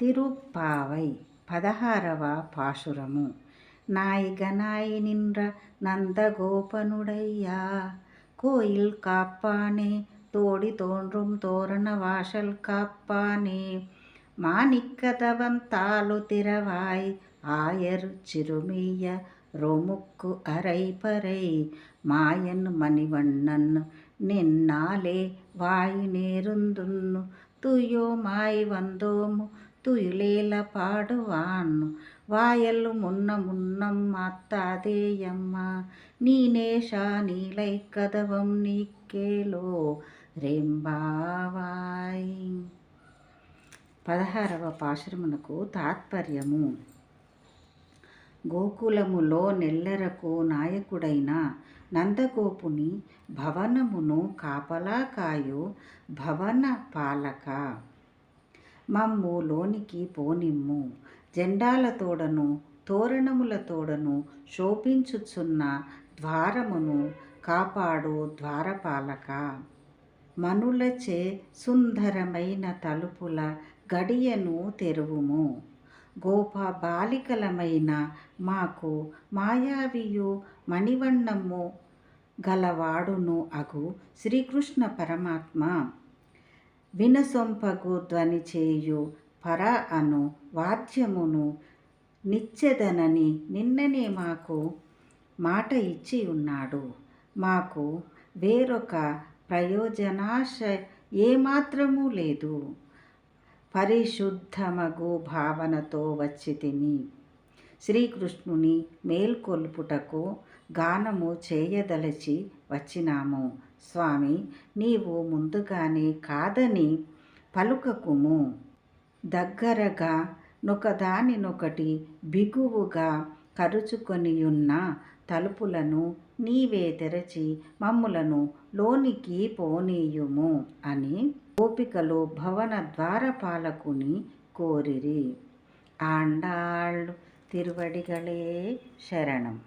తిరుప్పావై పదహారవ పాశురము నాయి నిன்ற நந்தகோபனுடையா கோயில் காப்பானே தோடி தோன்றும் தோரண வாசல் காப்பானே மாணிக்கதவம் தாலு திறவாய் ஆயர் சிறுமிய ரொமுக்கு அரைபறை மாயன் மணிவண்ணன் நின்னாலே வாய் நேருந்துன்னு துயோமாய் வந்தோமு తుయులేల పాడువాన్ను వాయల్లు మున్న మున్నం అత్తాదేయమ్మ నీనేషా నీలై కదవం నీకేలో రెంబావాయ్. పదహారవ పాశురమునకు తాత్పర్యము. గోకులములో నెల్లరకు నాయకుడైన నందగోపుని భవనమును కాపలాకాయు భవన పాలక. మమ్ము లోనికి పోనిమ్ము. జెండాలతోడను తోరణములతోడను శోభించుచున్న ద్వారమును కాపాడు ద్వారపాలక. మనులచే సుందరమైన తలుపుల గడియను తెరువుము. గోప బాలికలమైన మాకు మాయావియు మణివన్నము గలవాడును అగు శ్రీకృష్ణ పరమాత్మ. వినసొంపగు ధ్వని చేయు పర అను వాద్యమును నిచ్చెదనని నిన్ననే మాకు మాట ఇచ్చి ఉన్నాడు మాకు వేరొక ప్రయోజనాశ ఏమాత్రము లేదు. పరిశుద్ధమగు భావనతో వచ్చి తిని శ్రీకృష్ణుని మేల్కొల్పుటకు గానము చేయదలచి వచ్చినాము. స్వామి నీవు ముందుగానే కాదని పలుకకుము. దగ్గరగా నొకదానినొకటి బిగువుగా కరుచుకొనియున్న తలుపులను నీవే తెరచి మమ్ములను లోనికి పోనీయుము అని ఓపికలో భవన ద్వారపాలకుని కోరిరి. ఆండాళ్ళు తిరువడిగలే శరణం.